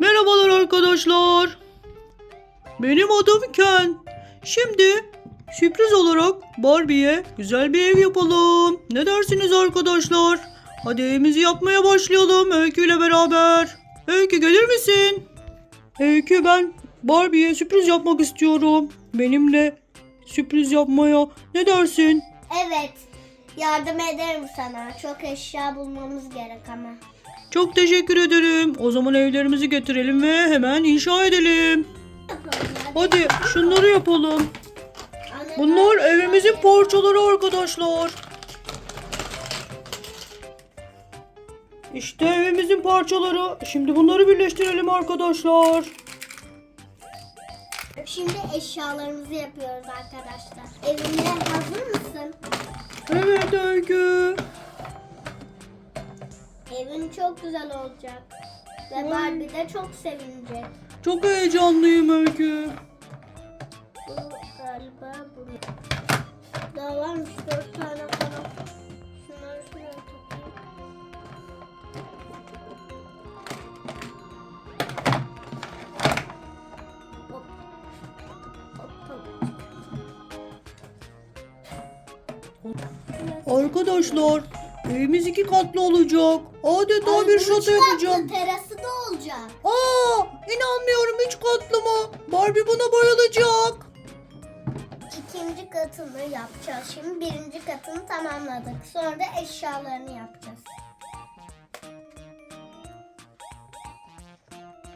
Merhabalar arkadaşlar. Benim adım Ken. Şimdi sürpriz olarak Barbie'ye güzel bir ev yapalım. Ne dersiniz arkadaşlar? Hadi evimizi yapmaya başlayalım Öykü ile beraber. Öykü gelir misin? Öykü ben Barbie'ye sürpriz yapmak istiyorum. Benimle sürpriz yapmaya ne dersin? Evet. Yardım ederim sana. Çok eşya bulmamız gerek ama. Çok teşekkür ederim. O zaman evlerimizi getirelim ve hemen inşa edelim. Hadi şunları yapalım. Bunlar evimizin parçaları arkadaşlar. İşte evimizin parçaları. Şimdi bunları birleştirelim arkadaşlar. Şimdi eşyalarımızı yapıyoruz arkadaşlar. Evine hazır mısın? Evet Öykü. Evin çok güzel olacak. Ve Barbie de çok sevinecek. Çok heyecanlıyım Öykü. Bu galiba bu. Daha varmış dört tane falan. Şunları şuraya toplayayım. Hop. Hop, hop. Arkadaşlar evimiz iki katlı olacak. Adeta Ay, bir bu şato üç katlı yapacağım. Terası da olacak. Aa, inanmıyorum üç katlı mı? Barbie buna bayılacak. İkinci katını yapacağız. Şimdi birinci katını tamamladık. Sonra da eşyalarını yapacağız.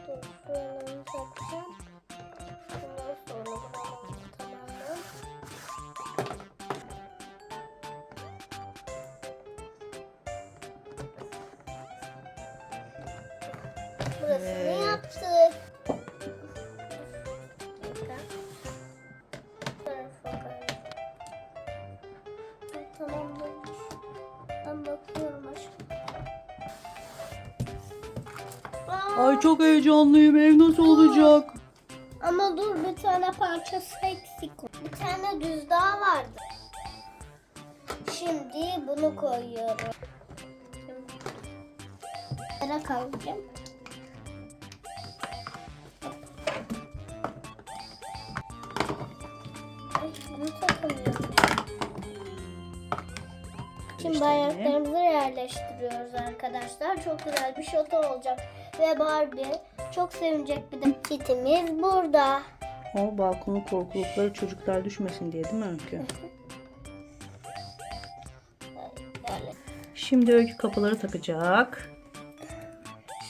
Dur, Burasını Evet. yaptık. Ay çok heyecanlıyım. Ev nasıl olacak? Ama dur bir tane parçası eksik. Bir tane düz daha vardı. Şimdi bunu koyuyorum. Şimdi Nereye Şimdi ayaklarımızı yerleştiriyoruz arkadaşlar. Çok güzel bir şoto olacak. Ve Barbie çok sevinecek bir de kitimiz burada. O balkonu korkulukları çocuklar düşmesin diye değil mi Öykü? Şimdi Öykü kapıları takacak.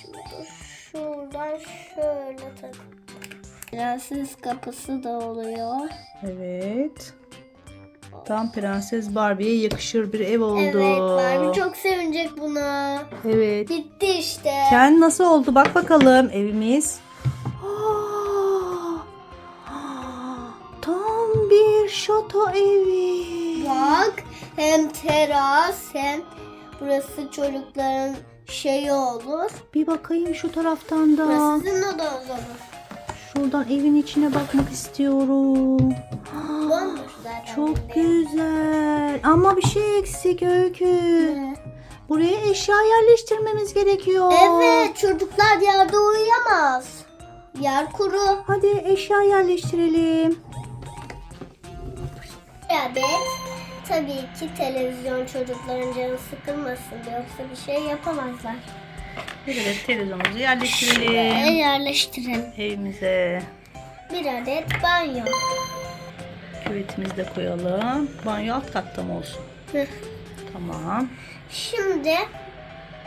şimdi şuradan şöyle tak. Prenses kapısı da oluyor. Evet. Tam Prenses Barbie'ye yakışır bir ev oldu. Evet Barbie çok sevinecek buna. Evet. Bitti işte. Ken nasıl oldu? Bak bakalım evimiz. Tam bir şato evi. Bak hem teras hem burası çocukların şeyi olur. Bir bakayım şu taraftan da. Burası sizin odanız olur. Şuradan evin içine bakmak istiyorum. Bomboş zaten. Çok güzel. Ama bir şey eksik Öykü. Ne? Buraya eşya yerleştirmemiz gerekiyor. Evet çocuklar yerde uyuyamaz. Yer kuru. Hadi eşya yerleştirelim. adet tabii ki televizyon çocukların canı sıkılmasın yoksa bir şey yapamazlar. Bir adet televizyonumuzu Ve yerleştirelim. yerleştirin. Evimize Bir adet banyo. küvetimizi de koyalım. Banyo alt katta mı olsun? Heh. Tamam. Şimdi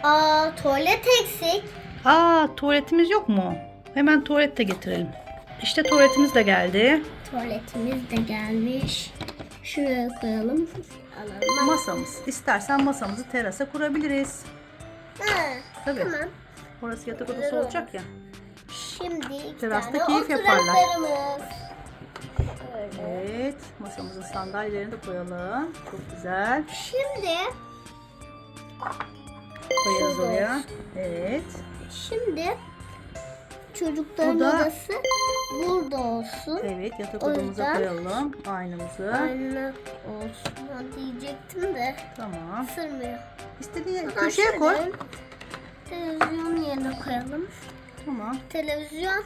aa, tuvalet eksik. Aa tuvaletimiz yok mu? Hemen tuvalet de getirelim. İşte tuvaletimiz de geldi. Tuvaletimiz de gelmiş. Şuraya koyalım. Alalım. Masamız. İstersen masamızı terasa kurabiliriz. Ha, Tabii. tamam. Orası yatak Güzel odası olur. olacak ya. Şimdi iki Terasta tane keyif yaparlar. oturaklarımız. Böyle. Evet. Masamızın sandalyelerini de koyalım. Çok güzel. Şimdi Koyarız Şurada oraya. Evet. Şimdi çocukların da- odası burada olsun. Evet yatak O odamıza yüzden- koyalım aynamızı. Aynı olsun diyecektim de Tamam. sırmıyor. İstediğin köşeye koy. Televizyon yerine koyalım. Tamam. Televizyon.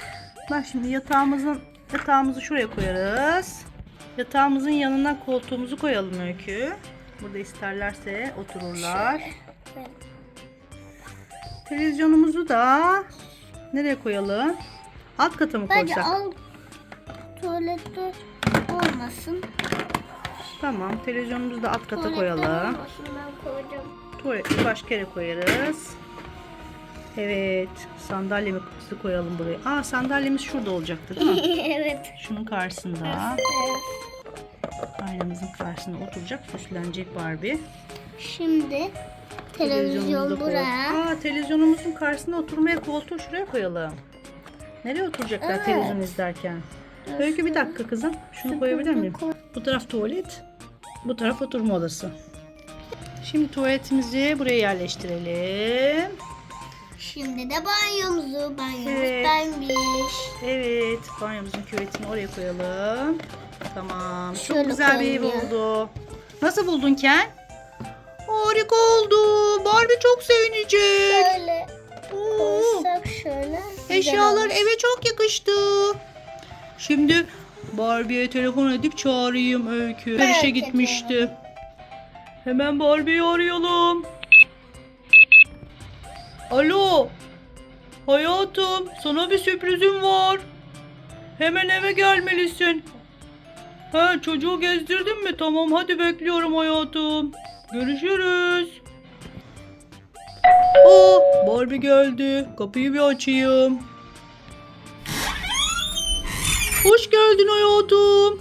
Bak şimdi yatağımızın yatağımızı şuraya koyarız. Yatağımızın yanına koltuğumuzu koyalım Öykü. Burada isterlerse otururlar. Evet. Televizyonumuzu da nereye koyalım? Alt kata mı Bence koysak? al tuvalette olmasın. Tamam. Televizyonumuzu da alt kata Tuvalette koyalım. olmasın ben koyacağım. Tuvaleti başka yere koyarız. Evet. Sandalyemizi koyalım buraya. Aa sandalyemiz şurada olacaktı değil mi? evet. Şunun karşısında. Aynamızın karşısına oturacak. Süslenecek Barbie. Şimdi televizyon buraya. koyalım. Aa televizyonumuzun karşısına oturmaya koltuğu şuraya koyalım. Nereye oturacaklar Evet. televizyon izlerken? Öykü bir dakika kızım. Şunu koyabilir miyim? Bu taraf tuvalet. Bu taraf oturma odası. Şimdi tuvaletimizi buraya yerleştirelim. Şimdi de banyomuzu, banyomuz Evet. pembiş. Evet, banyomuzun küvetini oraya koyalım. Tamam. Çok Şöyle güzel bir ev ya. oldu. Nasıl buldun Ken? Harika oldu. Barbie çok sevinecek. Şöyle Oo. koysak şöyle. güzel Eşyalar olur. eve çok yakıştı. Şimdi Barbie'ye telefon edip çağırayım Öykü. Merak İşe gitmişti. Hemen Barbie'yi arayalım. Alo. Hayatım, sana bir sürprizim var. Hemen eve gelmelisin. He, çocuğu gezdirdin mi? Tamam, hadi bekliyorum hayatım. Görüşürüz. Aa, Barbie geldi. Kapıyı bir açayım. Hoş geldin hayatım.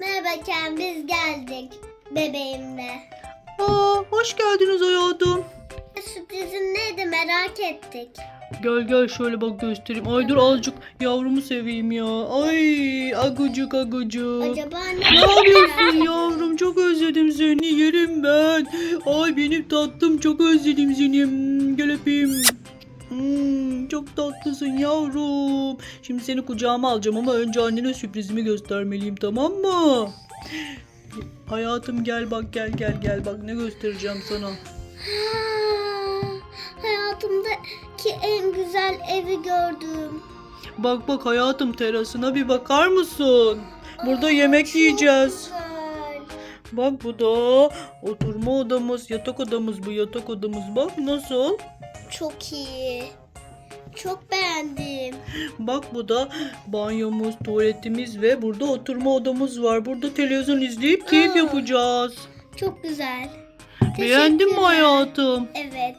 Merhaba Ken biz geldik bebeğimle. Aa, hoş geldiniz hayatım. Sürprizin neydi merak ettik. Gel gel şöyle bak göstereyim. Ay dur azıcık yavrumu seveyim ya. Ay agucuk agucuk. Acaba ne? Ne yapıyorsun yavrum? Çok özledim seni. Yerim ben. Ay benim tatlım çok özledim seni. Hmm, Gel öpeyim. Hmm, çok tatlısın yavrum. Şimdi seni kucağıma alacağım ama önce annene sürprizimi göstermeliyim tamam mı? Hayatım gel bak gel gel gel bak ne göstereceğim sana. Ha, Hayatımdaki en güzel evi gördüm. Bak bak hayatım terasına bir bakar mısın? Burada yemek Çok yiyeceğiz. güzel. Bak bu da oturma odamız, yatak odamız bu yatak odamız. Bak nasıl? Çok iyi. Çok beğendim. Bak bu da banyomuz, tuvaletimiz ve burada oturma odamız var. Burada televizyon izleyip keyif Aa. yapacağız. Çok güzel. Beğendin mi hayatım? Evet.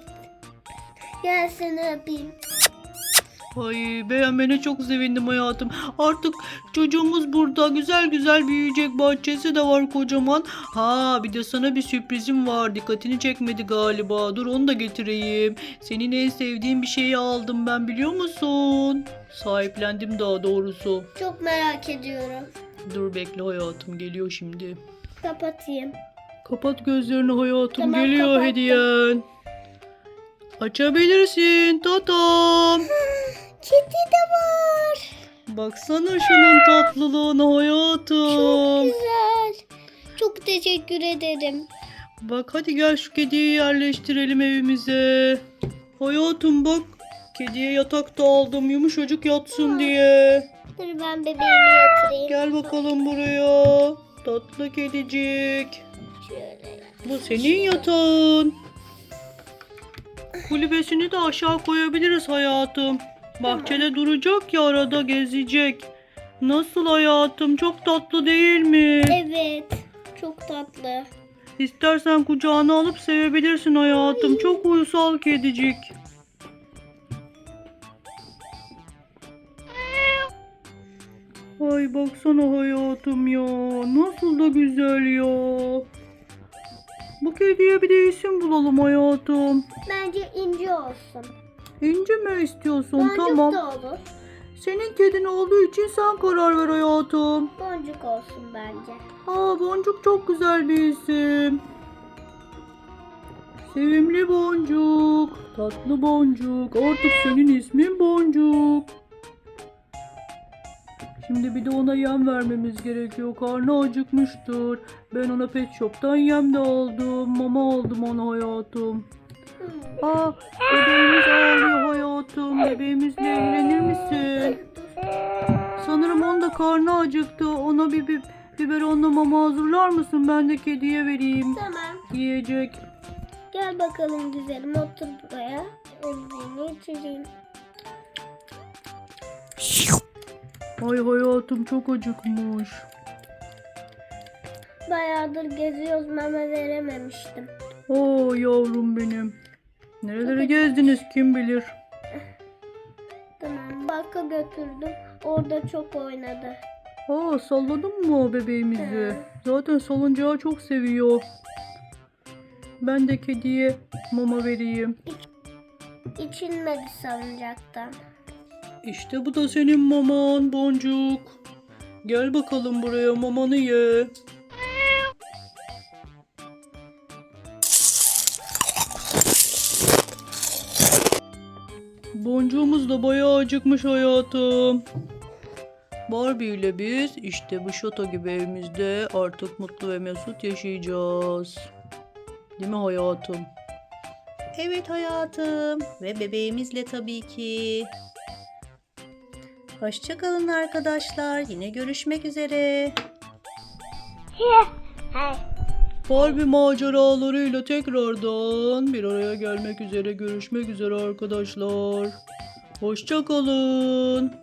Gel seni öpeyim. Ay beğenmene çok sevindim hayatım. Artık çocuğumuz burada güzel güzel büyüyecek. Bahçesi de var kocaman. Ha bir de sana bir sürprizim var. Dikkatini çekmedi galiba. Dur onu da getireyim. Senin en sevdiğin bir şeyi aldım ben biliyor musun? Sahiplendim daha doğrusu. Çok merak ediyorum. Dur bekle hayatım geliyor şimdi. Kapatayım. Kapat gözlerini hayatım Tamam, geliyor kapattım. hediyen. Açabilirsin tatam. Kedi de var. Baksana şunun tatlılığına Çok hayatım. güzel. Çok teşekkür ederim. Bak hadi gel şu kediyi yerleştirelim evimize. Hayatım bak. Kediye yatak da aldım yumuşacık yatsın diye. Dur ben bebeğimi yatırayım. Gel bakalım buraya. Tatlı kedicik. Şöyle. Bu senin yatağın. Kulübesini de aşağı koyabiliriz hayatım. Bahçede duracak ya arada gezecek. Nasıl hayatım? Çok tatlı değil mi? Evet. Çok tatlı. İstersen kucağına alıp sevebilirsin hayatım. Çok uysal kedicik. Ay baksana hayatım ya. Nasıl da güzel ya. Bu kediye bir de isim bulalım hayatım. Bence ince olsun. İnci mi istiyorsun? Boncuk tamam. da olur. Senin kedin olduğu için sen karar ver hayatım. Boncuk olsun bence. Aa boncuk çok güzel bir isim. Sevimli boncuk, tatlı boncuk. Artık senin ismin boncuk. Şimdi bir de ona yem vermemiz gerekiyor. Karnı acıkmıştır. Ben ona pet shop'tan yem de aldım. Mama aldım ona hayatım. Aa bebeğimiz ağlıyor hayatım. Bebeğimizle ilgilenir misin? Sanırım onun da karnı acıktı. Ona bir, bir biberonla mama hazırlar mısın? Ben de kediye vereyim. Tamam. Yiyecek. Gel bakalım güzelim otur buraya. Emzini içireyim. Ay hayatım çok acıkmış. Bayağıdır geziyoruz mama verememiştim. Oo yavrum benim. Nerelere gezdiniz kim bilir. Tamam parka götürdüm. Orada çok oynadı. Aa salladın mı bebeğimizi? Zaten salıncağı çok seviyor. Ben de kediye mama vereyim. İçilmedi salıncaktan. İşte bu da senin maman boncuk. Gel bakalım buraya mamanı ye. Boncuğumuz da bayağı acıkmış hayatım. Barbie ile biz işte bu şato gibi evimizde artık mutlu ve mesut yaşayacağız. Değil mi hayatım? Evet hayatım ve bebeğimizle tabii ki. Hoşçakalın arkadaşlar. Yine görüşmek üzere. Barbie maceralarıyla tekrardan bir araya gelmek üzere görüşmek üzere arkadaşlar. Hoşçakalın.